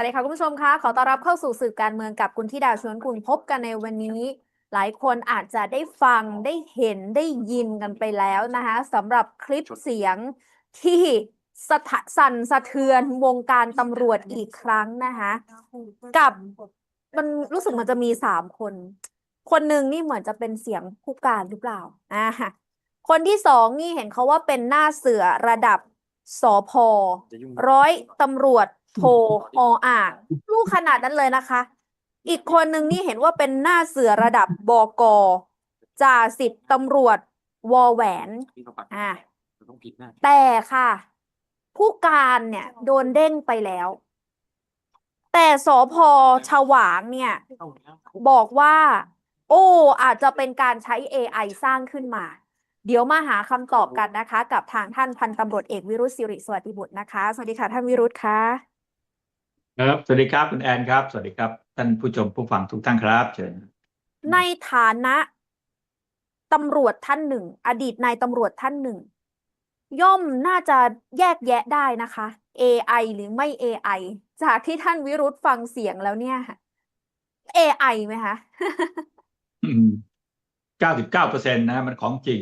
วนสวัสดีค่ะคุณผู้ชมคะขอต้อนรับเข้าสู่สื่อการเมืองกับคุณธิดาวชวนคุณพบกันในวันนี้ หลายคนอาจจะได้ฟังได้เห็นได้ยินกันไปแล้วนะคะสำหรับคลิปเสียงที่สะทะสั่นสะเทือนวงการตำรวจอีกครั้งนะคะกับมันรู้สึกมันจะมีสามคน คนหนึ่งนี่เหมือนจะเป็นเสียงผู้การหรือเปล่าอ่าคนที่สองนี่เห็นเขาว่าเป็นหน้าเสือระดับสอพอร้อยตำรวจ โทออ่างลูกขนาดนั้นเลยนะคะ อีกคนหนึ่งนี่เห็นว่าเป็นหน้าเสือระดับบกจ่าสิบตำรวจ วอแหวนที่เขาปัดอ่าเราต้องผิดหน้าแต่ค่ะ ผู้การเนี่ย โดนเด้งไปแล้ว แต่สพฉวางเนี่ยเข้าแล้วบอกว่า โอ้อาจจะเป็นการใช้ AI สร้างขึ้นมาเดี๋ยวมาหาคำตอบกันนะคะ กับทางท่านพันตำรวจเอกวิรุษศิริสวัสดิบุตรนะคะ สวัสดีค่ะท่านวิรุษค่ะ ครับ สวัสดีครับคุณแอนครับ สวัสดีครับ ท่านผู้ชมผู้ฟังทุกท่านครับเชิญในฐานะตำรวจท่านหนึ่ง อดีตนายตำรวจท่านหนึ่ง ย่อมน่าจะแยกแยะได้นะคะ AI หรือไม่ AI จากที่ท่านวิรุธฟังเสียงแล้วเนี่ย AI ไหมคะเก้าสิบเก้าเปอร์เซ็นต์นะมันของจริง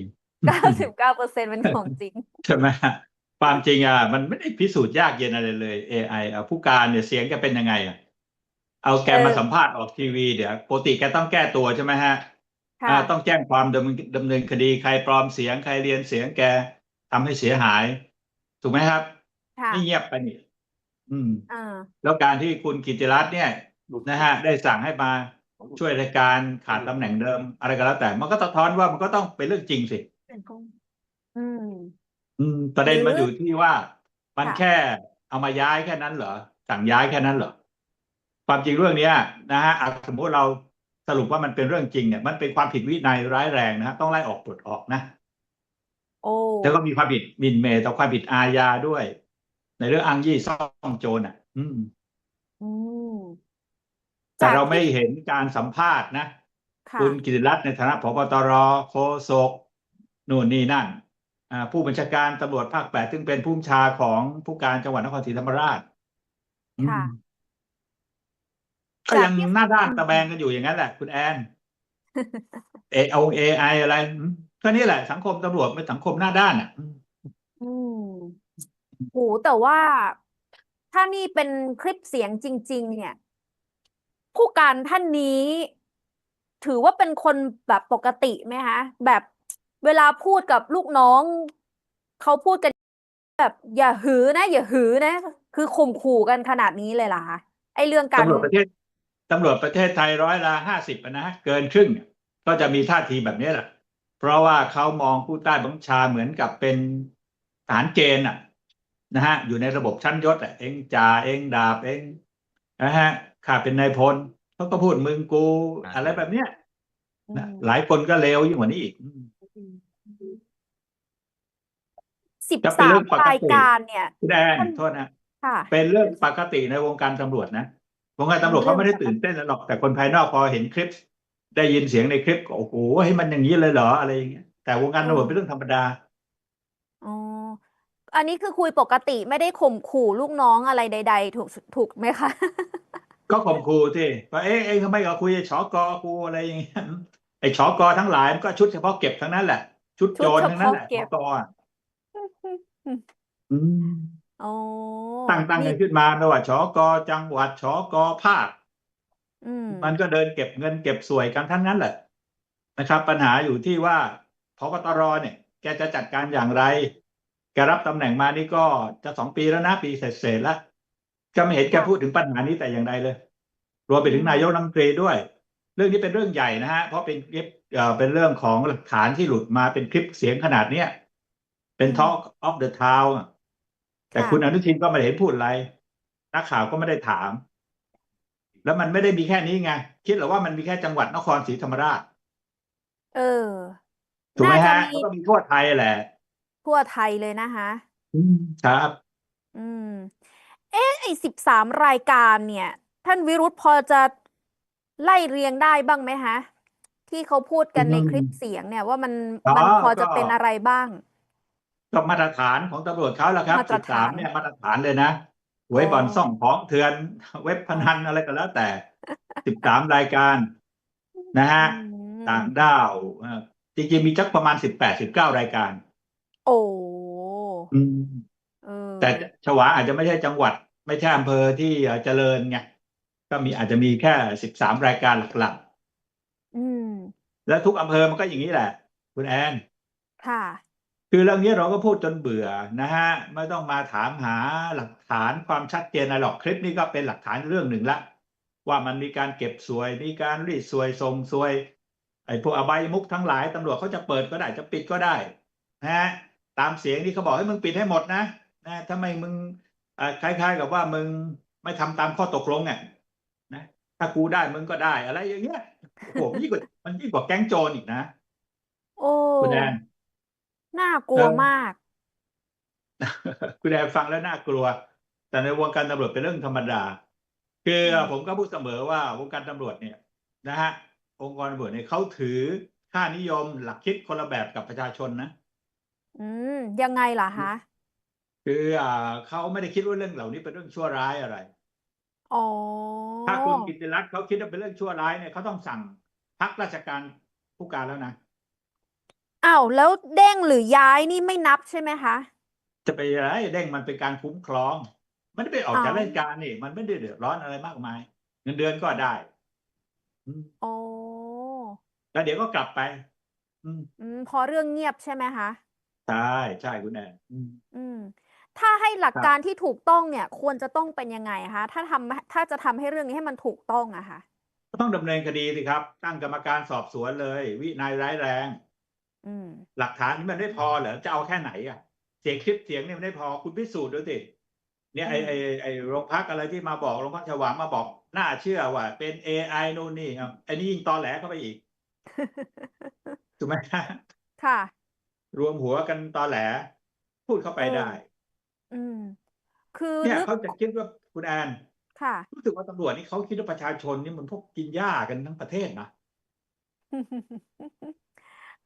99เปอร์เซ็นต์เป็นของจริง ใช่ไหม ความจริงอะมันไม่ได้พิสูจน์ยากเย็นอะไรเลย AI อะผู้การเนี่ยเสียงแกเป็นยังไงอะเอาแกมาเออสัมภาษณ์ออกทีวีเดี๋ยวปกติแกต้องแก้ตัวใช่ไหมฮะค่ะอ่าต้องแจ้งความดำเนินดำเนินคดีใครปลอมเสียงใครเรียนเสียงแกทำให้เสียหาย ถูกไหมครับค่ะนี่เงียบไปนี่อืมอ่าแล้วการที่คุณกิติรัตน์เนี่ยนะฮะ ได้สั่งให้มาช่วยรายการขาดตำแหน่งเดิม อะไรก็แล้วแต่ มันก็สะท้อนว่ามันก็ต้องเป็นเรื่องจริงสิ อืมอืมประเด็นหรือมันอยู่ที่ว่ามันค่ะ แค่เอามาย้ายแค่นั้นเหรอสั่งย้ายแค่นั้นเหรอความจริงเรื่องเนี้ยนะฮะอะสมมติเราสรุปว่ามันเป็นเรื่องจริงเนี่ยมันเป็นความผิดวินัยร้ายแรงนะฮะต้องไล่ออกปลดออกนะ โอ้แล้วก็มีความผิดหมิ่นเหมต่อความผิดอาญาด้วย ในเรื่องอ้างยี่ซ่องโจรอะ อืม อืมแต่จากเราไม่ที่เห็นการสัมภาษณ์นะ ค่ะ คุณกิติรัตน์ในฐานะพบตรโฆษกนู่นนี่นั่นอ่า ผู้บัญชาการตำรวจภาคแปดซึ่งเป็นผู้บัญชาของผู้การจังหวัดนครศรีธรรมราชค่ะอืมก็จากยังที่หน้าด้านตะแบงกันอยู่อย่างนั้นแหละคุณแอนเอไอเอไออะไรอืมก็นี่แหละสังคมตำรวจเป็นสังคมหน้าด้านอะอืมอืมโหแต่ว่าถ้านี่เป็นคลิปเสียงจริง ๆ เนี่ย ผู้การท่านนี้ ถือว่าเป็นคนแบบปกติไหมคะแบบ เวลาพูดกับลูกน้องเขาพูดกันแบบ อย่าหือนะ อย่าหือนะ คือข่มขู่กันขนาดนี้เลยเหรอคะไอเรื่องการตำรวจประเทศตำรวจประเทศไทยร้อยละห้าสิบนะเกินครึ่งเนี่ยก็จะมีท่าทีแบบนี้แหละเพราะว่าเขามองผู้ใต้บังคับบัญชาเหมือนกับเป็นทหารเกณฑ์อะนะฮะอยู่ในระบบชั้นยศอะเองจ่าเองดาบเองนะฮะข้าเป็นนายพลเขาก็พูดมึงกู อะไรแบบเนี้ยอืนะมหลายคนก็เลวยิ่งกว่านี้อีกอืม สิบจะเป็นสาเรื่มองปกติรายการเนี่ยคุณแอนท่านโทษนะค่ะเป็นเรื่องปกติในวงการตำรวจนะวงการตำรวจเขาไม่ได้ตื่นเต้นหรอกแต่คนภายนอกพอเห็นคลิป ได้ยินเสียงในคลิปก็โอ้โหให้มันอย่างนี้เลยเหรออะไรอย่างเงี้ยแต่วงการตำรวจเป็นเรื่องธรรมดาอ๋ออันนี้คือคุยปกติไม่ได้ข่มขู่ลูกน้องอะไรใด ๆ ถูกถูกไหมคะก็ข่มขู่ที่ว่าเอ๊ะเองทำไมก็คุยไอ้ชอกอกูอะไรอย่างเงี้ยไอ้ชอกอทั้งหลายมันก็ชุดเฉพาะเก็บทั้งนั้นแหละ ชุดโจรทั้งนั้นแหละชุดเฉพาะเก็ชบอกอ อะอืม อ๋อ ตั้งตั้งกันนี่ขึ้นมาไม่ว่าชอกอจังหวัดชอกอภาค อืม มันก็เดินเก็บเงินเก็บสวยกันทั้งนั้นแหละนะครับ ปัญหาอยู่ที่ว่าพบตรเนี่ย แกจะจัดการอย่างไร แกรับตำแหน่งมานี่ก็จะสองปีแล้วนะ ปีเศษๆแล้วก็ไม่เห็นแกพูดถึงปัญหานี้แต่อย่างใดเลย รวมไปถึงนายกรัฐมนตรีด้วย เรื่องนี้เป็นเรื่องใหญ่นะฮะเพราะเป็นคลิปเอ่อเป็นเรื่องของหลักฐานที่หลุดมาเป็นคลิปเสียงขนาดเนี้ย เป็น Talk of the Town อะแต่ค่ะคุณอนุทินก็ไม่ได้เห็นพูดอะไรนักข่าวก็ไม่ได้ถาม แล้วมันไม่ได้มีแค่นี้ไง คิดเหรือว่ามันมีแค่จังหวัดนครศรีธรรมราชเออ ถูกไหมน่าจะฮะมีก็มีทั่วไทยแหละ ทั่วไทยเลยนะคะครับ อืม เอ๊ะไอ้สิบสามรายการเนี่ย ท่านวิรุธพอจะไล่เรียงได้บ้างไหมคะที่เขาพูดกันในอืมคลิปเสียงเนี่ยว่ามันอ๋อมันพอจะก็เป็นอะไรบ้าง ก็มาตรฐานของตำรวจเขาแหละครับมาตรสิบสาฐามนเนี่ยมาตรฐานเลยนะหวยบ่อนอ๋อซ่องของเถื่อนเว็บพนันอะไรก็แล้วแต่สิบสามรายการนะฮะ อืมต่างด้าวเอ่อจริงๆมีจักประมาณสิบแปดสิบเก้ารายการ โอ้อืม เออแต่ฉวาอาจจะไม่ใช่จังหวัด ไม่ใช่อำเภอที่เอ่อเจริญไงก็มีอาจจะมีแค่สิบสามรายการหลักอืม ๆ แล้วทุกอำเภอมันก็อย่างนี้แหละ คุณแอน ค่ะ คือเรื่องนี้เราก็พูดจนเบื่อนะฮะไม่ต้องมาถามหาหลักฐานความชัดเจนอะไรหรอกคลิปนี้ก็เป็นหลักฐานเรื่องหนึ่งละ ว่ามันมีการเก็บสวยมีการรีดสวยส่งสวยไอ้พวกอบายมุกทั้งหลายตำรวจเขาจะเปิดก็ได้จะปิดก็ได้นะฮะตามเสียงที่เขาบอกให้มึงปิดให้หมดนะนะถ้าไม่มึงเอ่อคล้าย ๆ กับว่ามึงไม่ทำตามข้อตกลงเนี่ยนะถ้ากูได้มึงก็ได้อะไรอย่างเงี้ยโอ้โหมันยิ่งกว่ามันยิ่งกว่าแก๊งโจรอีกนะโอ้คุณแอน น่ากลัวเออมาก คุณแอนฟังแล้วน่ากลัว แต่ในวงการตำรวจเป็นเรื่องธรรมดา คืออมผมก็พูดเสมอว่าวงการตำรวจเนี่ยนะฮะองค์กรตำรวจเนี่ยเขาถือค่านิยมหลักคิดคนละแบบกับประชาชนนะ อืม ยังไงล่ะคะ คืออ่าเขาไม่ได้คิดว่าเรื่องเหล่านี้เป็นเรื่องชั่วร้ายอะไร อ๋อ ถ้าคุณกิติรัตน์เขาคิดว่าเป็นเรื่องชั่วร้ายเนี่ยเขาต้องสั่งพักราชการผู้การแล้วนะ อ้าวแล้วเด้งหรือย้ายนี่ไม่นับใช่ไหมคะ จะไปอะไรเด้งมันเป็นการคุ้มครอง มันไม่ได้ไปออกจากอ๋อ ราชการนี่ มันไม่ได้เดือดร้อนอะไรมากมาย เงินเดือนก็ได้อืมอ๋อแล้วเดี๋ยวก็กลับไป อืมอืมพอเรื่องเงียบใช่ไหมคะ ใช่ใช่คุณแอนอืม อืม ถ้าให้หลักครับ การที่ถูกต้องเนี่ย ควรจะต้องเป็นยังไงคะถ้าทำถ้าจะทำให้เรื่องนี้ให้มันถูกต้องอะค่ะ ก็ต้องดำเนินคดีสิครับ ตั้งกรรมการสอบสวนเลย วินัยร้ายแรง อืม หลักฐานนี้มันไม่พอเหรอจะเอาแค่ไหนอะ เสียงคลิปเสียงเนี่ยมันไม่พอคุณพิสูจน์ดูสิเนี่ยไออืมไอไอโรงพักอะไรที่มาบอกโรงพักฉวางมาบอกน่าเชื่อว่า เป็น AI นู่นนี่ครับไอ้นี่ยิ่งตอแหลเข้าไปอีกถูกไหมค่ะ รวมหัวกันตอแหล พูดเข้าไปเออได้ อืม คือเนี่ยนึกเขาจะคิดว่าคุณแอนค่ะ รู้สึกว่าตำรวจนี่เขาคิดว่าประชาชนนี่มันพวกกินหญ้ากันทั้งประเทศนะ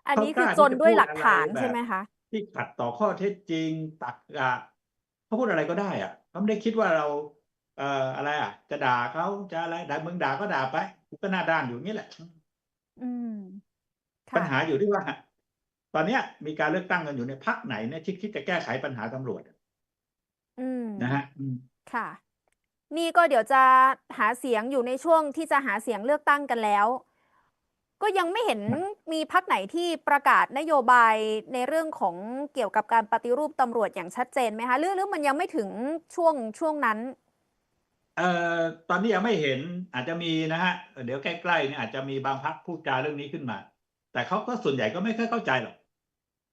อันนี้เขาคืกอล้าจนที่จะด้วยพูดหลักฐานอะไรแบบใช่ไหมคะ ที่ขัดต่อข้อเท็จจริงตักกะเขาพูดอะไรก็ได้อะเขาไม่ได้คิดว่าเรา เอ่ออะไรอะ จะด่าเขาจะอะไรด่ามึงด่าก็ด่าไปกูก็หน้าด้านอยู่อย่างนี้แหละ อืมปัญค่ะหาอยู่ที่ว่า ตอนเนี้ย มีการเลือกตั้งกันอยู่ในพักไหนเนี่ยที่คิดจะแก้ไขปัญหาตำรวจอืมนะฮะอืมค่ะ นี่ก็เดี๋ยวจะหาเสียงอยู่ในช่วงที่จะหาเสียงเลือกตั้งกันแล้ว ก็ยังไม่เห็นมีพักไหนที่ประกาศนโยบายในเรื่องของเกี่ยวกับการปฏิรูปตำรวจอย่างชัดเจนไหมคะหรือหรือมันยังไม่ถึงช่วงช่วงนั้นเอ่อตอนนี้ยังไม่เห็นอาจจะมีนะฮะเดี๋ยวใกล้ๆเนี่ยอาจจะมีบางพักพูดจาเรื่องนี้ขึ้นมา แต่เขาก็ส่วนใหญ่ก็ไม่ค่อยเข้าใจหรอก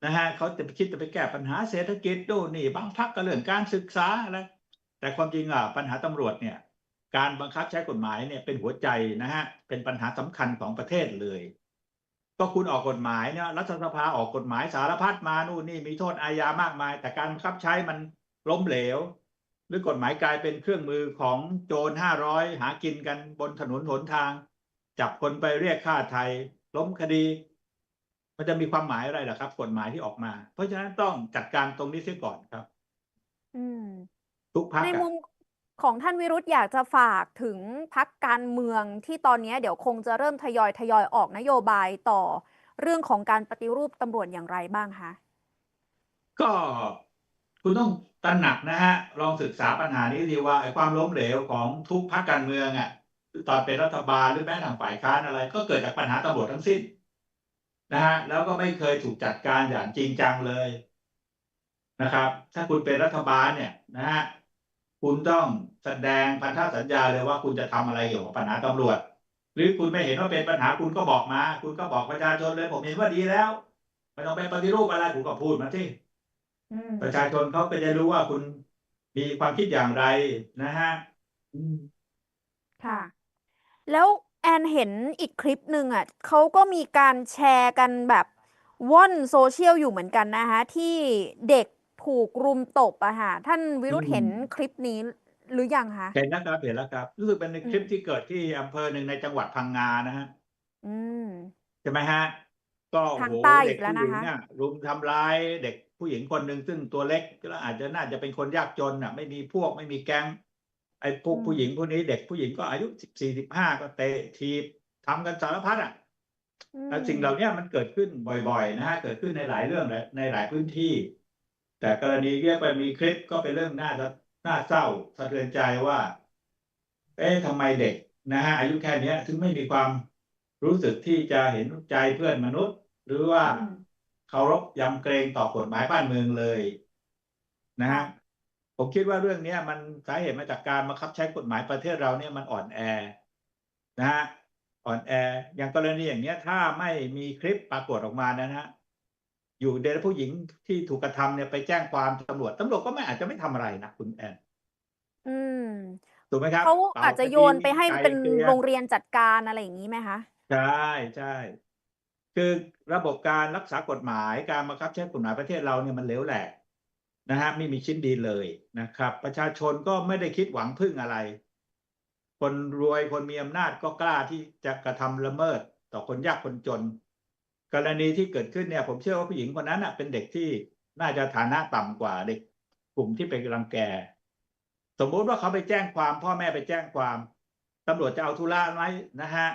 นะฮะเขาจะไปคิดจะไปแก้ปัญหาเศรษฐกิจดูนนี่บางพักก็เรื่องการศึกษาอะไรแต่ความจริงอะปัญหาตำรวจเนี่ย การบังคับใช้กฎหมายเนี่ยเป็นหัวใจนะฮะเป็นปัญหาสำคัญของประเทศเลย ก็คุณออกกฎหมายเนี่ยรัฐสภาออกกฎหมายสารพัดมานู่นนี่มีโทษอาญามากมาย แต่การบังคับใช้มันล้มเหลว หรือกฎหมายกลายเป็นเครื่องมือของโจรห้าร้อยหากินกันบนถนนหนทาง จับคนไปเรียกค่าไทย ล้มคดี มันจะมีความหมายอะไรล่ะครับ กฎหมายที่ออกมา เพราะฉะนั้นต้องจัดการตรงนี้เสียก่อนครับ อืมทุกพักในอะมุม ของท่านวิรุธอยากจะฝากถึงพักการเมืองที่ตอนนี้เดี๋ยวคงจะเริ่มทยอยทยอยออกนโยบายต่อเรื่องของการปฏิรูปตำรวจอย่างไรบ้างคะก็คุณต้องตระหนักนะฮะลองศึกษาปัญหานี้ดีว่าไอ้ความล้มเหลวของทุกพรรคการเมืองอะตอนเป็นรัฐบาลหรือแม้ทางฝ่ายค้านอะไร ก็เกิดจากปัญหาตำรวจทั้งสิ้นนะฮะแล้วก็ไม่เคยถูกจัดการอย่างจริงจังเลยนะครับ ถ้าคุณเป็นรัฐบาลเนี่ยนะฮะ คุณต้องแสดงพันธสัญญาเลยว่าคุณจะทำอะไรเกี่ยวกับปัญหาตำรวจ หรือคุณไม่เห็นว่าเป็นปัญหาคุณก็บอกมา คุณก็บอกประชาชนเลย ผมเห็นว่าดีแล้วไม่ต้องไปปฏิรูปอะไรคุณก็พูดมาที่อืมประชาชนเขาก็จะรู้ว่าคุณมีความคิดอย่างไรนะฮะอืมค่ะ แล้วแอนเห็นอีกคลิปหนึ่งอะเขาก็มีการแชร์กันแบบว่อนโซเชียลอยู่เหมือนกันนะคะที่เด็ก ถูกรุมตบอะค่ะท่านวิรุธเห็นคลิปนี้หรือยังคะ เห็นแล้วครับเห็นแล้วครับ รู้สึกเป็นในคลิปอืมที่เกิดที่อำเภอหนึ่งในจังหวัดพังงานะฮะอืม ใช่ไหมฮะ ก็โอ้ทางโหใต้เด็อีกกแล้วนะคะ เนี่ยรุมทำร้ายเด็กผู้หญิงคนหนึ่งซึ่งตัวเล็กแล้วอาจจะน่าจะเป็นคนยากจนอะ ไม่มีพวกไม่มีแก๊งไอ้พวกอืม ผู้หญิงพวกนี้เด็กผู้หญิงก็อายุสิบสี่สิบห้าก็เตะทีบทำกันสารพัดอะ อืมแล้วสิ่งเหล่านี้มันเกิดขึ้นบ่อยๆ นะฮะ เกิดขึ้นในหลายเรื่องและในหลายพื้นที่ แต่กรณีเรียกไปมีคลิปก็เป็นเรื่องน่าจะน่าเศร้าสะเทือนใจว่า เอ๊ะทำไมเด็กนะฮะอายุแค่เนี้ยถึงไม่มีความรู้สึกที่จะเห็นใจเพื่อนมนุษย์ หรือว่าอืมเคารพยำเกรงต่อกฎหมายบ้านเมืองเลยนะฮะค่ะผมคิดว่าเรื่องเนี้ยมันสาเหตุมาจากการบังคับใช้กฎหมายประเทศเราเนี่ยมันอ่อนแอนะฮะอ่อนแออย่างกรณีอย่างเนี้ยถ้าไม่มีคลิปปรากฏออกมานะฮะ อยู่เด็กผู้หญิงที่ถูกกระทำเนี่ยไปแจ้งความตำรวจตำรวจก็ไม่อาจจะไม่ทำอะไรนะคุณแอนอืมถูกไหมครับเขาป่อาจจะโยนไปให้คดีเป็นไกลกลี่ยโรงเรียนจัดการอะไรอย่างนี้ไหมคะใช่ใช่คือระบบการรักษากฎหมายการบังคับใช้กฎหมายประเทศเราเนี่ยมันเหลวแหลกนะฮะไม่มีชิ้นดีเลยนะครับ ประชาชนก็ไม่ได้คิดหวังพึ่งอะไร คนรวยคนมีอำนาจก็กล้าที่จะกระทำละเมิดต่อคนยากคนจน กรณีที่เกิดขึ้นเนี่ยผมเชื่อว่าผู้หญิงคนนั้นน่ะเป็นเด็กที่น่าจะฐานะต่ำกว่าเด็กกลุ่มที่เป็นรังแก สมมุติว่าเขาไปแจ้งความ พ่อแม่ไปแจ้งความตำรวจจะเอาธุระไหมนะฮะ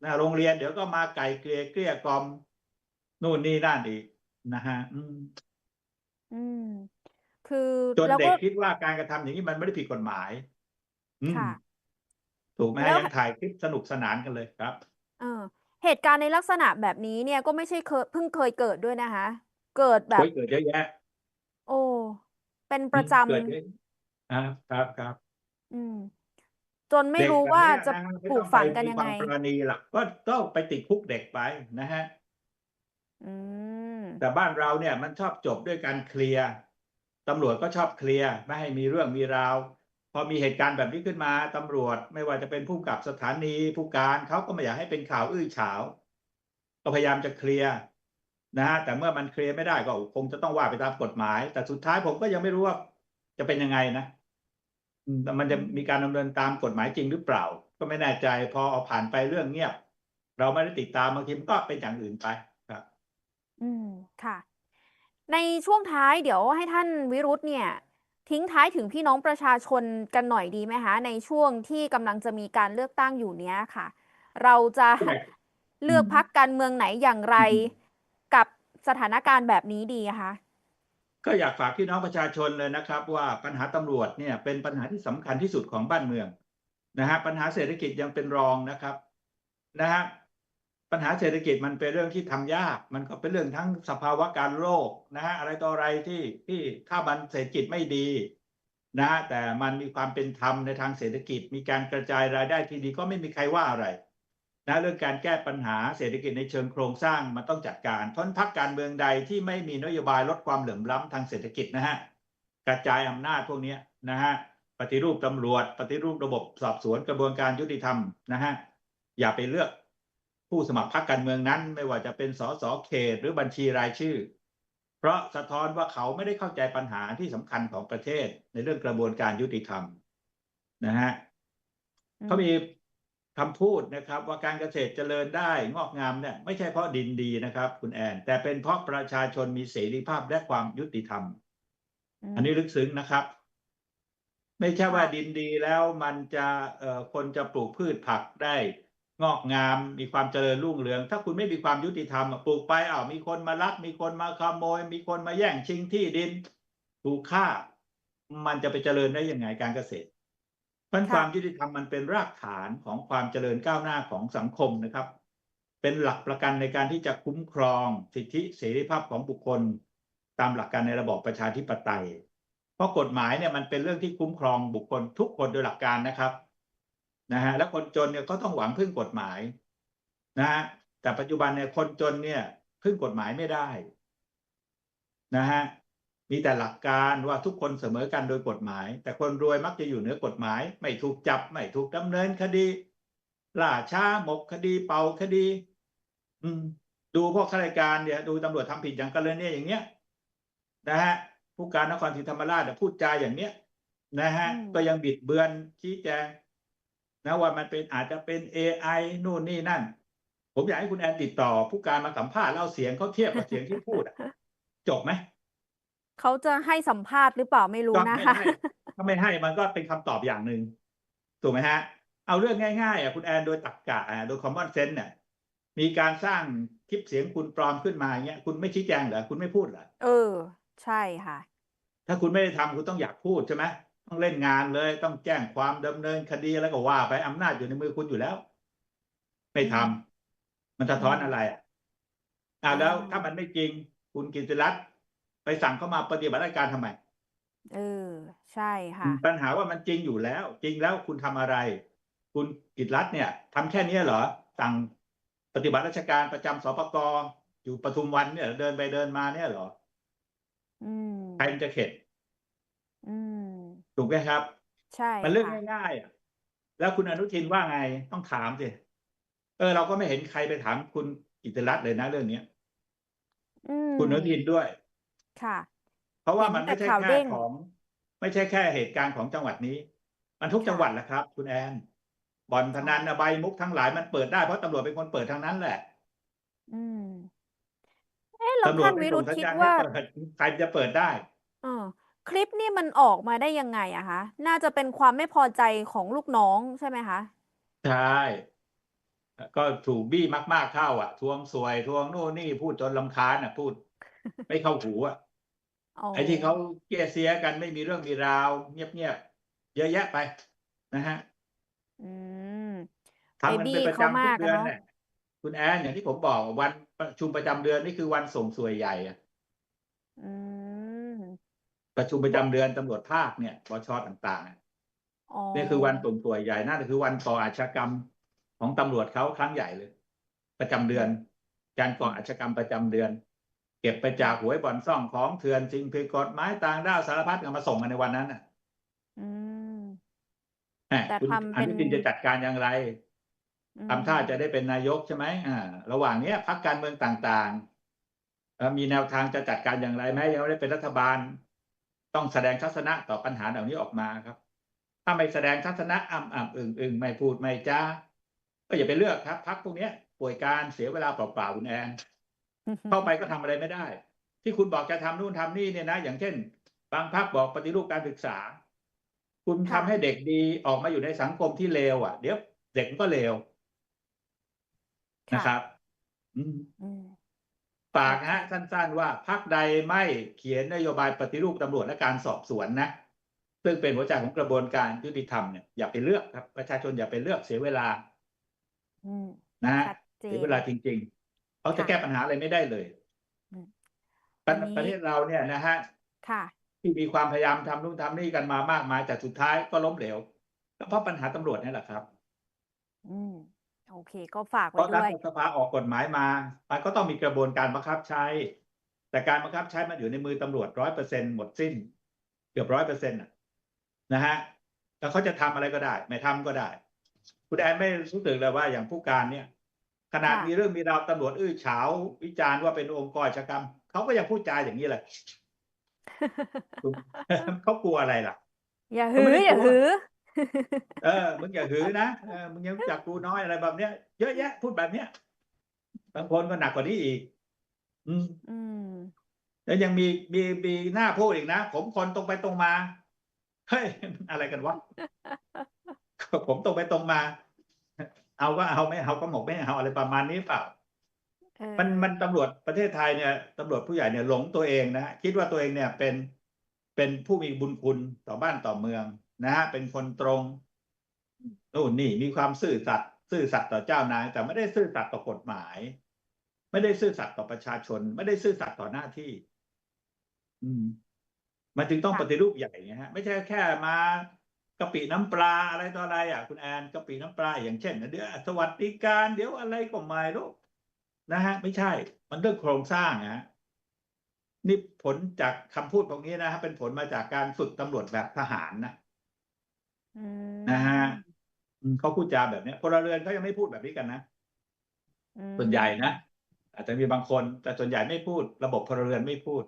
หน้าโรงเรียนเดี๋ยวก็มาไก่เกลี่ยเกลี้ยกล่อมนู่นนี่นั่นอีกนะฮะอืมอืมคือจนแล้วเด็ก็กคิดว่าการกระทำอย่างนี้มันไม่ได้ผิดกฎหมาย อืมค่ะถูกไหมแล้ฮะวยังถ่ายคลิปสนุกสนานกันเลยครับ เออเหตุการณ์ในลักษณะแบบนี้เนี่ยก็ไม่ใช่เคยเพิ่งเคยเกิดด้วยนะคะ เกิดแบบโอ้ยเกิดเยอะแยะโอ้ เป็นอืมประจเกิดเยอะอ่าครับครับำอืม จนไม่เด็กรู้แบบว่าเนี้ยจะนะฮะไม่ปลูต้กองฝังไปกันมียังควาไง มปราณีหรอกก็ต้องไปติดคุกเด็กไปนะฮะ อืม แต่บ้านเราเนี่ยมันชอบจบด้วยการเคลียร์ตำรวจก็ชอบเคลียร์ไม่ให้มีเรื่องมีราว พอมีเหตุการณ์แบบนี้ขึ้นมาตำรวจไม่ว่าจะเป็นผู้กับสถานีผู้การเขาก็ไม่อยากให้เป็นข่าวอื้อฉาว ก็พยายามจะเคลียร์นะฮะแต่เมื่อมันเคลียร์ไม่ได้ก็คงจะต้องว่าไปตามกฎหมาย แต่สุดท้ายผมก็ยังไม่รู้ว่าจะเป็นยังไงนะมันจะมีการดำเนินตามกฎหมายจริงหรือเปล่า ก็ไม่แน่ใจพอเอาผ่านไปเรื่องเงียบ เราไม่ได้ติดตามบางทีมันก็เป็นอย่างอื่นไปครับ อืมค่ะ ในช่วงท้ายเดี๋ยวให้ท่านวิรุธเนี่ย ทิ้งท้ายถึงพี่น้องประชาชนกันหน่อยดีไหมคะในช่วงที่กำลังจะมีการเลือกตั้งอยู่เนี้ยค่ะ เราจะอยากเลือกอืมพักการเมืองไหนอย่างไรอืมกับสถานการณ์แบบนี้ดีคะก็อยากฝากพี่น้องประชาชนเลยนะครับ ว่าปัญหาตำรวจเนี่ยเป็นปัญหาที่สำคัญที่สุดของบ้านเมืองนะฮะปัญหาเศรษฐกิจยังเป็นรองนะครับนะฮะ ปัญหาเศรษฐกิจมันเป็นเรื่องที่ทำยาก มันก็เป็นเรื่องทั้งสภาวะการโลกนะฮะอะไรต่ออะไรที่ที่ถ้ามันเศรษฐกิจไม่ดีนะฮะแต่มันมีความเป็นธรรมในทางเศรษฐกิจ มีการกระจายรายได้ที่ดีก็ไม่มีใครว่าอะไรนะเรื่องการแก้ปัญหาเศรษฐกิจในเชิงโครงสร้างมันต้องจัดการเพราะฉะนั้นพรรคการเมืองใดที่ไม่มีนโยบายลดความเหลื่อมล้ำทางเศรษฐกิจนะฮะกระจายอำนาจพวกนี้นะฮะปฏิรูปตำรวจ ปฏิรูประบบสอบสวนกระบวนการยุติธรรมนะฮะอย่าไปเลือก ผู้สมัครพรรคการเมืองนั้น ไม่ว่าจะเป็นสสเขต หรือบัญชีรายชื่อ เพราะสะท้อนว่าเขาไม่ได้เข้าใจปัญหาที่สำคัญของประเทศในเรื่องกระบวนการยุติธรรมนะฮะอืมเขามีคำพูดนะครับ ว่าการเกษตรเจริญได้งอกงามเนี่ยไม่ใช่เพราะดินดีนะครับ คุณแอน แต่เป็นเพราะประชาชนมีเสรีภาพและความยุติธรรม อันนี้ลึกซึ้งนะครับ ไม่ใช่ว่าค่ะดินดีแล้วมันจะเอ่อคนจะปลูกพืชผักได้ งอกงาม มีความเจริญรุ่งเรือง ถ้าคุณไม่มีความยุติธรรมอะปลูกไปอ้าวมีคนมาลัก มีคนมาขโมย มีคนมาแย่งชิงที่ดินถูกฆ่า มันจะไปเจริญได้ยังไงการเกษตรเพราะฉะนั้นค่ะความยุติธรรมมันเป็นรากฐานของความเจริญก้าวหน้าของสังคมนะครับ เป็นหลักประกันในการที่จะคุ้มครองสิทธิเสรีภาพของบุคคล ตามหลักการในระบอบประชาธิปไตย เพราะกฎหมายเนี่ยมันเป็นเรื่องที่คุ้มครองบุคคลทุกคนโดยหลักการนะครับ นะฮะและคนจนเนี่ยก็ต้องหวังพึ่งกฎหมายนะฮะแต่ปัจจุบันเนี่ยคนจนเนี่ยพึ่งกฎหมายไม่ได้นะฮะมีแต่หลักการว่าทุกคนเสมอกันโดยกฎหมาย แต่คนรวยมักจะอยู่เหนือกฎหมาย ไม่ถูกจับ ไม่ถูกดำเนินคดีล่าช้าหมกคดีเป่าคดี อืม ดูพวกข้าราชการเนี่ยดูตำรวจทำผิดอย่างกรณีอย่างเงี้ยนะฮะผู้การนครศรีธรรมราชเนี่ยพูดจาอย่างเนี้ยนะฮะอืมก็ยังบิดเบือนชี้แจง นะว่ามันเป็นอาจจะเป็น AI นู่นนี่นั่น ผมอยากให้คุณแอนติดต่อ ผู้การมาสัมภาษณ์เล่าเสียงเขาเทียบกับเสียงที่พูดอะจบไหมเขาจะให้สัมภาษณ์หรือเปล่าไม่รู้ก็นะไม่คะให้ถ้าไม่ให้มันก็เป็นคำตอบอย่างหนึ่งถูกไหมฮะ เอาเรื่องง่ายๆอะคุณแอนโดยตรรกะอะโดย common sense เนี่ยมีการสร้างคลิปเสียงคุณปลอมขึ้นมาอย่างเงี้ยคุณไม่ชี้แจงเหรอคุณไม่พูดเหรอเออ ใช่ค่ะ ถ้าคุณไม่ได้ทำคุณต้องอยากพูดใช่ไหม ต้องเล่นงานเลย ต้องแจ้งความดำเนินคดีแล้วก็ว่าไปอำนาจอยู่ในมือคุณอยู่แล้ว ไม่ทำมันสะท้อนอืมอะไร อะอ่าแล้วอืมถ้ามันไม่จริง คุณกิติรัตน์ไปสั่งเข้ามาปฏิบัติราชการทำไมเออใช่ค่ะ ปัญหาว่ามันจริงอยู่แล้ว จริงแล้วคุณทำอะไร คุณกิตรัตน์เนี่ยทำแค่เนี้ยเหรอสั่งปฏิบัติราชการประจำสปกอยู่ปทุมวันเนี่ย เดินไปเดินมาเนี่ยเหรออืมใครมันจะเข็ด อืม ถูกไหมครับ ใช่มันเรื่องค่ะง่ายๆอะแล้วคุณอนุทินว่าไงต้องถามสิเออ เราก็ไม่เห็นใครไปถามคุณกิตรัตน์เลยนะเรื่องเนี้ย อืมคุณอนุทินด้วย ค่ะ เพราะว่าเห็นมันไม่ใช่แต่ข่าวแค่เด้ง ของ ไม่ใช่แค่เหตุการณ์ของจังหวัดนี้ มันทุกค่ะจังหวัดแหละครับ คุณแอนบ่อนพนันอบายมุกทั้งหลายมันเปิดได้เพราะตำรวจเป็นคนเปิดทั้งนั้นแหละอืม เอ๊ะแล้วตำรวจท่านไม่วิส่รุงธสัญคิดญาณให้ว่า เปิดใครจะเปิดได้ เออ คลิปนี่มันออกมาได้ยังไงอะคะ น่าจะเป็นความไม่พอใจของลูกน้องใช่ไหมคะ ใช่ ก็ถูกบี้มาก ๆเข้าอะ ทวงสวยทวงโน่นนี่พูดจนลำคาญอะ พูด ไม่เข้าหูอะอ๋อ ไอ้ที่เขาเกลียเสียกันไม่มีเรื่องมีราว เงียบๆเยอะแยะไป นะฮะอืม ทำกันบี้เป็นประเขาจำทุมากกเดือนอะเนาะเนี่ยคุณแอนอย่างที่ผมบอกวันประชุมประจำเดือนนี่คือวันส่งสวยใหญ่อะ อืม ประชุมประจำเดือนตำรวจภาคเนี่ยบชต่างๆอะอ๋อนี่คือวันส่งสวยใหญ่นั่นคือวันก่ออาชญากรรมของตำรวจเขาครั้งใหญ่เลย ประจำเดือน การก่ออาชญากรรมประจำเดือน เก็บไปจากหวยบ่อนซ่องของเถื่อนสิ่งผิดกฎหมายต่างด้าวสารพัดกันมาส่งกันในวันนั้นน่ะอืมแหม่แต่คุณทำอเป็นนุทินจะจัดการอย่างไรอืมทำท่าจะได้เป็นนายกใช่ไหมอ่า ระหว่างเนี้ยพรรคการเมืองต่างๆเอ่อมีแนวทางจะจัดการอย่างไรไหมยังไม่ได้เป็นรัฐบาล ต้องแสดงทัศนะต่อปัญหาเหล่านี้ออกมาครับ ถ้าไม่แสดงทัศนะอ่ำอ่ำอึ่งอึ่งไม่พูดไม่จ้าก็อย่าไปเลือกครับพรรคพวกเนี้ยป่วยการเสียเวลาเปล่าๆคุณแอนเข้าไปก็ทำอะไรไม่ได้ ที่คุณบอกจะทำนู่นทำนี่เนี่ยนะอย่างเช่น บางพรรคบอกปฏิรูปการศึกษา คุณทำค่ะให้เด็กดีออกมาอยู่ในสังคมที่เลวอะ เดี๋ยวเด็กมันก็เลวค่ะนะครับ อืมอืม ฝากฮะสั้น ๆ ว่าพรรคใดไม่เขียนนโยบายปฏิรูปตำรวจและการสอบสวนนะซึ่งเป็นหัวใจของกระบวนการยุติธรรมเนี่ยอย่าไปเลือกครับประชาชนอย่าไปเลือกเสียเวลาอืมนะฮะชัดเจเสียนเวลาจริง ๆเขาจะค่ะแก้ปัญหาอะไรไม่ได้เลยอืมประวันนี้ประเทศเราเนี่ยนะฮะค่ะที่มีความพยายามทำนู่นทำนี่กันมามากมายแต่สุดท้ายก็ล้มเหลวก็เพราะปัญหาตำรวจนี่แหละครับ อืม โอเค ก็ฝากเพไว้ราะรัด้วย ฐสภาออกกฎหมายมา มันก็ต้องมีกระบวนการบังคับใช้ แต่การบังคับใช้มันอยู่ในมือตำรวจร้อยเปอร์เซ็นหมดสิ้น เกือบร้อยเปอร์เซ็นต์นะฮะแล้วเขาจะทำอะไรก็ได้ ไม่ทำก็ได้ คุณแอนไม่รู้สึกเลยว่าอย่างผู้การเนี่ย ขนาดค่ะ มีเรื่องมีราวตำรวจอื้อฉาววิจารณ์ว่าเป็นองค์กรอาชญากรรมเขาก็ยังพูดจาอย่างนี้แหละเขากลัวอะไรล่ะ อย่าเขาหืไม่อได้อย่ากลัวหือ เออมึงอย่าหือนะเออมึงยังรู้จักกูน้อยอะไรแบบเนี้ยเยอะแยะพูดแบบเนี้ยบางคนก็หนักกว่านี้อีก อืม อืม แล้วยังมีมีมีหน้าพูดอีกนะ ผมคนตรงไปตรงมา เฮ้ยมันอะไรกันวะ ผมตรงไปตรงมา เอาก็เอาไม่เอาก็หมกไม่เอาอะไรประมาณนี้เปล่า เออมันมันตำรวจประเทศไทยเนี่ยตำรวจผู้ใหญ่เนี่ยหลงตัวเองนะคิดว่าตัวเองเนี่ยเป็นเป็นผู้มีบุญคุณต่อบ้านต่อเมือง นะฮะเป็นคนตรงนู่นนี่มีความซื่อสัตย์ซื่อสัตย์ต่อเจ้านายแต่ไม่ได้ซื่อสัตย์ต่อกฎหมาย ไม่ได้ซื่อสัตย์ต่อประชาชน ไม่ได้ซื่อสัตย์ต่อหน้าที่ อืม มันจึงต้องค่ะปฏิรูปใหญ่ไงฮะ ไม่ใช่แค่มากะปิน้ำปลาอะไรต่ออะไรอะคุณแอนกะปิน้ำปลาอย่างเช่นเดี๋ยวสวัสดิการเดี๋ยวอะไรก็ไม่รู้นะฮะ ไม่ใช่ มันเรื่องโครงสร้างนะฮะนี่ผลจากคำพูดพวกนี้นะฮะเป็นผลมาจากการฝึกตำรวจแบบทหารนะอืม นะฮะอืมเขาพูดจาแบบเนี้ยพลเรือนเขายังไม่พูดแบบนี้กันนะอืมส่วนใหญ่นะอาจจะมีบางคน แต่ส่วนใหญ่ไม่พูด ระบบพลเรือนไม่พูด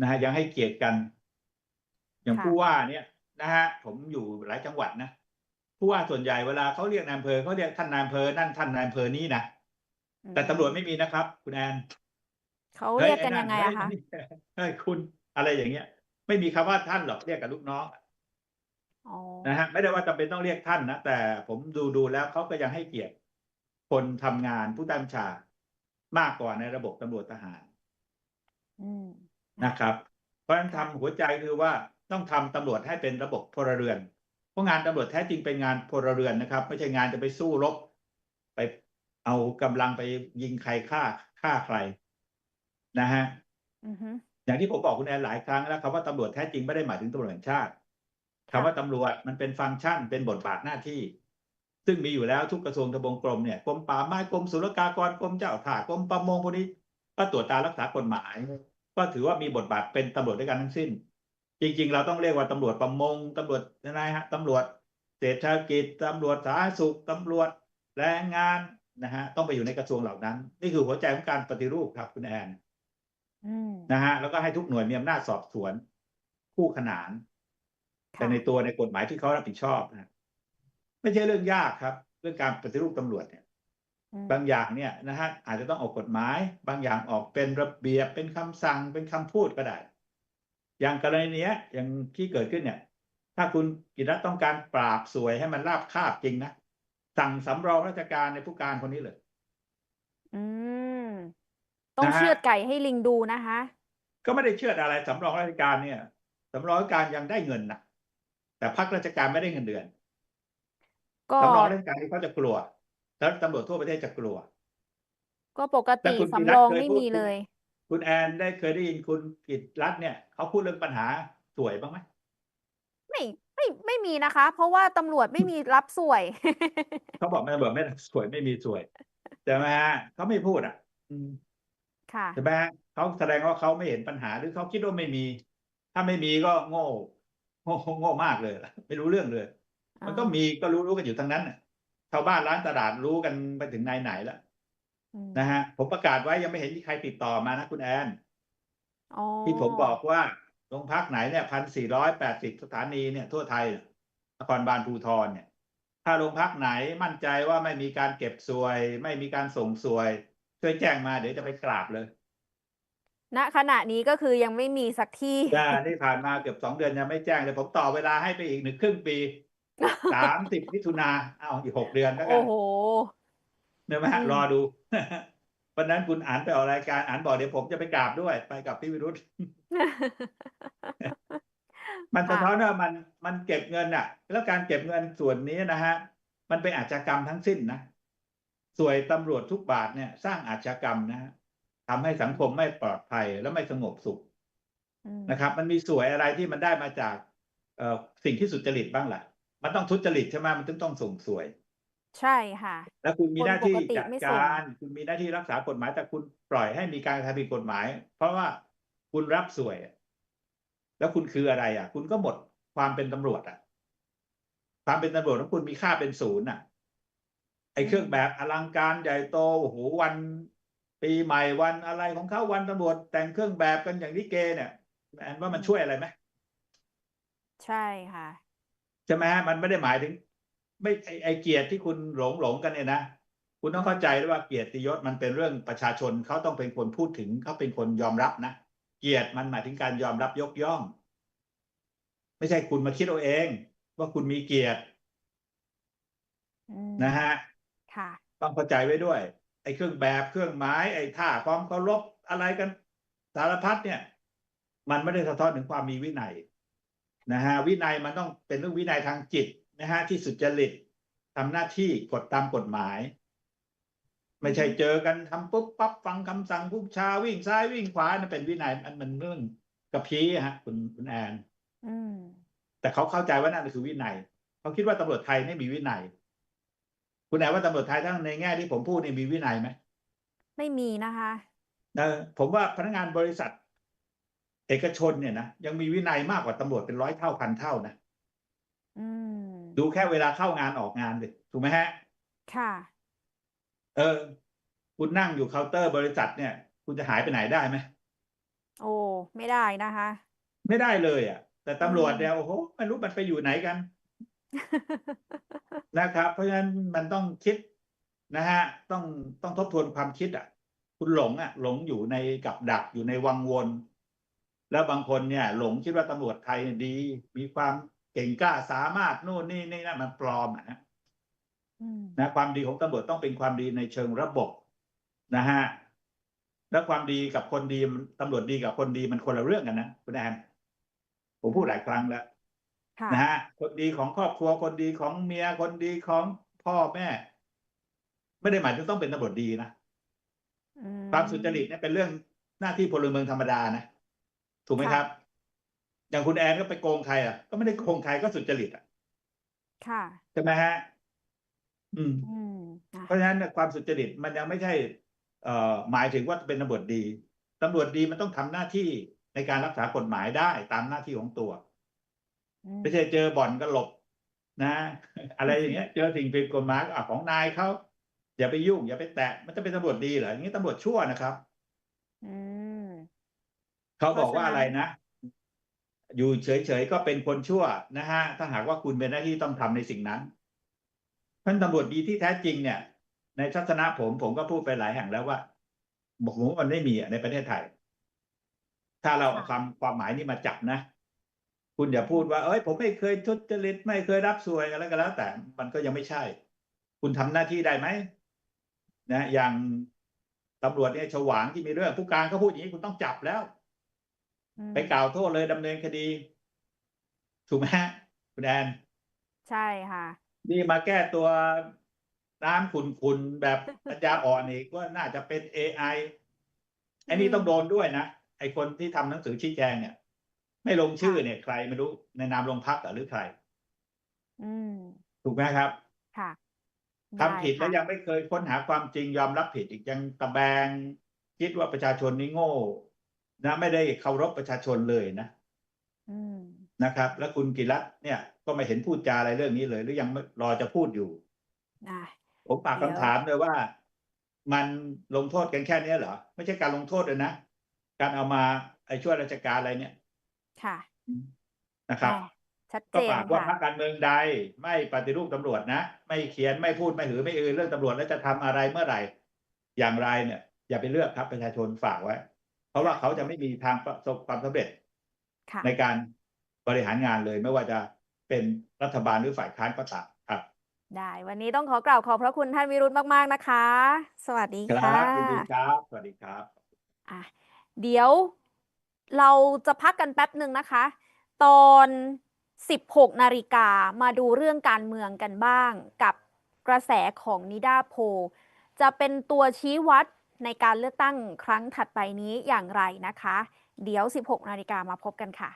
นะฮะยังให้เกียรติกัน อย่างค่ะผู้ว่าเนี่ย นะฮะผมอยู่หลายจังหวัดนะผู้ว่าส่วนใหญ่เวลาเขาเรียกนายอำเภอเขาเรียกท่านนายอำเภอนั่นท่านนายอำเภอนี้นะแต่ตำรวจไม่มีนะครับ คุณแอนเขาฮ้เรียกกันอ้ยังไงเฮ้อะคะนี่เฮ้ยคุณอะไรอย่างเงี้ย ไม่มีคำว่าท่านหรอกเรียกกับลูกน้องอ๋อ นะฮะไม่ได้ว่าจำเป็นต้องเรียกท่านนะแต่ผมดูดูแล้วเขาก็ยังให้เกียรติคนทำงานผู้ใต้บัญชามากกว่าในระบบตำรวจทหารอืมนะครับ เพราะฉะนั้นค่ะทำหัวใจคือว่าต้องทำตำรวจให้เป็นระบบพลเรือนเพราะงานตำรวจแท้จริงเป็นงานพลเรือนนะครับ ไม่ใช่งานจะไปสู้รบไปเอากำลังไปยิงใครฆ่าฆ่าใคร นะฮะอือฮึอย่างที่ผมบอกคุณแอนหลายครั้งแล้วคำว่าตำรวจแท้จริงไม่ได้หมายถึงตำรวจแห่งชาติ คำว่าตำรวจมันเป็นฟังก์ชันเป็นบทบาทหน้าที่ ซึ่งมีอยู่แล้วทุกกระทรวงทบวงกรมเนี่ยกรมป่าไม้กรมศุลกากรกรมเจ้าท่ากรมประมงพวกนี้ก็ตรวจตารักษากฎหมาย ก็ถือว่ามีบทบาทเป็นตำรวจด้วยกันทั้งสิ้น จริง ๆ เราต้องเรียกว่าตำรวจประมงตำรวจอะไรฮะตำรวจเศรษฐกิจตำรวจสาธารณสุขตำรวจแรงงานนะฮะต้องไปอยู่ในกระทรวงเหล่านั้น นี่คือหัวใจของการปฏิรูปครับคุณแอนอืมนะฮะแล้วก็ให้ทุกหน่วยมีอำนาจสอบสวน คู่ขนาน แต่ค่ะในตัวในกฎหมายที่เขารับผิดชอบนะไม่ใช่เรื่องยากครับ เรื่องการปฏิรูปตำรวจเนี่ยอืมบางอย่างเนี่ยนะฮะอาจจะต้องออกกฎหมาย บางอย่างออกเป็นระเบียบเป็นคำสั่งเป็นคำพูดก็ได้ อย่างกรณีเนี้ยอย่างที่เกิดขึ้นเนี่ย ถ้าคุณกิจรัตน์ต้องการปราบสวยให้มันราบคาบจริงนะสั่งสำรองราชการในผู้การคนนี้เลย อืม ต้องนะฮะเชือดไก่ให้ลิงดูนะคะ ก็ไม่ได้เชื่ออะไรสำรองราชการเนี่ยสำรองราชการยังได้เงินนะ แต่พักราชการไม่ได้เงินเดือนก็สำรองราชการที่เขาจะกลัว แล้วตำรวจทั่วประเทศจะกลัว ก็ปกแต่ติคุณกิสำรัรตองเคยไม่พูดมีเลย คุณแอนได้เคยได้ยินคุณกิตรัตน์เนี่ยเขาพูดเรื่องปัญหาสวยบ้างไหมไม่ไม่ไม่มีนะคะ เพราะว่าตำรวจไม่มีรับสวย เขาบอกไม่บอกไม่สวยไม่มีสวยใช่ไหมฮะเขาไม่พูดอะอืมค่ะใช่ไหมฮะเขาแสดงว่าเขาไม่เห็นปัญหาหรือเขาคิดว่าไม่มี ถ้าไม่มีก็โง่ โง่โง่มากเลยล่ะไม่รู้เรื่องเลย มันก็มีก็รู้รู้กันอยู่ทั้งนั้นน่ะชาวบ้านร้านตลาดรู้กันไปถึงนายไหนแล้วอืมนะฮะผมประกาศไว้ยังไม่เห็นมีใครติดต่อมานะคุณแอนอ๋อที่ผมบอกว่าโรงพักไหนเนี่ยพันสี่ร้อยแปดสิบสถานีเนี่ยทั่วไทยเนี่ยนครบาลภูทรเนี่ย ถ้าโรงพักไหนมั่นใจว่าไม่มีการเก็บสวย ไม่มีการส่งสวย ช่วยแจ้งมาเดี๋ยวจะไปกราบเลย ณขณะนี้ก็คือยังไม่มีสักที่ จ้าที่ผ่านมาเกือบสองเดือนยังไม่แจ้งเลยผมต่อเวลาให้ไปอีกหนึ่งครึ่งปี สามสิบมิถุนาเอาอีกหกเดือนแล้วกัโอ้นโหเนี่ยไหมฮะอืม รอดู วันนั้นคุณอ่านไปออกรายการอ่านบอกเดี๋ยวผมจะไปกราบด้วย ไปกับพี่วิรุธ มันสะท้อนว่ามันมันเก็บเงินอะ แล้วการเก็บเงินส่วนนี้นะฮะ มันเป็นอาชญากรรมทั้งสิ้นนะ สวยตำรวจทุกบาทเนี่ย สร้างอาชญากรรมนะฮะ ทำให้สังคมไม่ปลอดภัยและไม่สงบสุขอืมนะครับ มันมีสวยอะไรที่มันได้มาจากเอ่อสิ่งที่สุจริตบ้างล่ะ มันต้องทุจริตใช่ไหมมันถึงต้องส่งสวย ใช่ค่ะ แล้วคุณมีหน้าที่คนปกติจัดไม่ส่งการคุณมีหน้าที่รักษากฎหมายแต่คุณปล่อยให้มีการกระทำผิดกฎหมาย เพราะว่าคุณรับสวยอะแล้วคุณคืออะไร อะ คุณก็หมดความเป็นตำรวจอะ ความเป็นตำรวจของคุณมีค่าเป็นศูนย์อะไอ้เครื่องแบบอลังการใหญ่โตโอ้โหวัน ปีใหม่วันอะไรของเขาวันตำรวจแต่งเครื่องแบบกันอย่างลิเกเนี่ยแอนว่ามันช่วยอะไรไหมใช่ค่ะใช่ไหมฮะมันไม่ได้หมายถึง ไม่ไอไอเกียรติที่คุณหลงหลงกันเนี่ยนะคุณต้องเข้าใจด้วยว่าเกียรติยศมันเป็นเรื่องประชาชนเขาต้องเป็นคนพูดถึงเขาเป็นคนยอมรับนะเกียรติมันหมายถึงการยอมรับยกย่อง ไม่ใช่คุณมาคิดเอาเอง ว่าคุณมีเกียรติอืมนะฮะค่ะต้องเข้าใจไว้ด้วยไอ้เครื่องแบบเครื่องหมายไอ้ท่าความเคารพอะไรกันสารพัดเนี่ย มันไม่ได้สะท้อนถึงความมีวินัยนะฮะวินัยมันต้องเป็นเรื่องวินัยทางจิตนะฮะที่สุจริตทำหน้าที่กฎตามกฎหมาย ไม่ใช่เจอกันทำปุ๊บปั๊บฟังคำสั่งผู้ชาวิ่งซ้ายวิ่งขวานั่นเป็นวินัยมันมันเรื่องกระพี้ฮะ คุณคุณแอนอืมแต่เขาเข้าใจว่านั่นคือวินัยเขาคิดว่าตำรวจไทยไม่มีวินัย คุณแอนว่าตำรวจไทยทั้งในแง่ที่ผมพูดนี่มีวินัยไหมไม่มีนะคะเออผมว่าพนักงานบริษัท เอกชนเนี่ยนะยังมีวินัยมากกว่าตำรวจเป็นร้อยเท่าพันเท่านะอืมดูแค่เวลาเข้างานออกงานเลยถูกไหมฮะ ค่ะ เออ คุณนั่งอยู่เคาน์เตอร์บริษัทเนี่ย คุณจะหายไปไหนได้ไหมโอ้ไม่ได้นะคะ ไม่ได้เลยอะ แต่ตำรวจเนี่ยโอ้โหไม่รู้มันไปอยู่ไหนกัน นะครับ เพราะฉะนั้นมันต้องคิดนะฮะต้องต้องทบทวนความคิดอะ คุณหลงอะ หลงอยู่ในกับดักอยู่ในวังวน แล้วบางคนเนี่ย หลงคิดว่าตำรวจไทยดี มีความเก่งกล้าสามารถนู่นนี่นี่นั่นมันปลอมอะนะอืมนะความดีของตำรวจต้องเป็นความดีในเชิงระบบนะฮะแล้วความดีกับคนดีมันตำรวจดีกับคนดีมันคนละเรื่องกันนะคุณแอนผมพูดหลายครั้งแล้วค่ะ นะฮะคนดีของครอบครัวคนดีของเมียคนดีของพ่อแม่ ไม่ได้หมายถึงต้องเป็นตำรวจดีนะอืความสุจริตเนี่ยเป็นเรื่องหน้าที่พลเมืองธรรมดานะถูกไหมครับ อย่างคุณแอนก็ไปโกงใครอะ ก็ไม่ได้โกงใครก็สุจริตอะค่ะใช่ไหมฮะอืมอืมอะเพราะฉะนั้นเนี่ยความสุจริตมันยังไม่ใช่ เอ่อหมายถึงว่าเป็นตำรวจดีตำรวจดีมันต้องทำหน้าที่ในการรักษากฎหมายได้ตามหน้าที่ของตัวอืม ไม่ใช่เจอบ่อนก็หลบนะ อะไรอย่างเงี้ย เจอสิ่งผิดกฎหมายก็อะของนายเขาอย่าไปยุ่ง อย่าไปแตะมันจะเป็นตำรวจดีเหรออย่างนี้ตำรวจชั่วนะครับอืมเขาบอกเพราะฉะนั้นว่าอะไรนะ อยู่เฉยๆก็เป็นคนชั่วนะฮะ ถ้าหากว่าคุณเป็นหน้าที่ต้องทำในสิ่งนั้นท่านตำรวจดีที่แท้จริงเนี่ย ในทัศนะผมผมก็พูดไปหลายแห่งแล้วว่าบอกผมว่ามันไม่มีอะในประเทศไทย ถ้าเราเอาความความหมายนี้มาจับนะ คุณอย่าพูดว่า เอ้ย ผมไม่เคยทุจริตไม่เคยรับสวยอะไรก็แล้ว แต่มันก็ยังไม่ใช่ คุณทำหน้าที่ได้ไหมนะอย่างตำรวจเนี่ยฉวางที่มีเรื่องผู้การเขาพูดอย่างนี้คุณต้องจับแล้วอืมไปกล่าวโทษเลยดำเนินคดี ถูกไหมฮะคุณแอนใช่ค่ะ นี่มาแก้ตัวน้ำขุนๆแบบปัญญาอ่อนอีกว่าน่าจะเป็น AI ไอ้นี่อืมต้องโดนด้วยนะ ไอ้คนที่ทำหนังสือชี้แจงเนี่ย ไม่ลงชื่อเนี่ยใครไม่รู้ในนามโรงพักหรือใคร อืม ถูกไหมครับค่ะทำผิดไแล้วยังไม่เคยค้นหาความจริงยอมรับผิดอีกยังตะแบง คิดว่าประชาชนนี่โง่นะไม่ได้เคารพประชาชนเลยนะอืมนะครับ แล้วคุณกิรัตน์เนี่ย ก็ไม่เห็นพูดจาอะไรเรื่องนี้เลย หรือยังไม่รอจะพูดอยู่อะผมฝากเดี๋ยวคำถามเลยว่า มันลงโทษกันแค่เนี้ยเหรอ ไม่ใช่การลงโทษเลยนะ การเอามาไอ้ช่วยราชการอะไรเนี่ย ค่ะนะครับอะชัดเจก็นฝากว่าพรรค่ะคการเมืองใด ไม่ปฏิรูปตำรวจนะ ไม่เขียนไม่พูดไม่หือไม่อือเรื่องตำรวจแล้วจะทำอะไรเมื่อไหร่ อย่างไรเนี่ย อย่าไปเลือกครับประชาชนฝากไว้ เพราะว่าเขาจะไม่มีทางประสบความสำเร็จค่ะในการบริหารงานเลยไม่ว่าจะเป็นรัฐบาลหรือฝ่ายค้านก็ตามครับ ได้วันนี้ต้องขอกล่าวขอบพระคุณท่านวิรุธมาก ๆ นะคะ สวัสดีคค่ะรับยินดีครับ สวัสดีครับ อะเดี๋ยว เราจะพักกันแป๊บหนึ่งนะคะ ตอน 16 นาฬิกามาดูเรื่องการเมืองกันบ้าง กับกระแสของนิดาโพ จะเป็นตัวชี้วัดในการเลือกตั้งครั้งถัดไปนี้อย่างไรนะคะ เดี๋ยว 16 นาฬิกามาพบกันค่ะ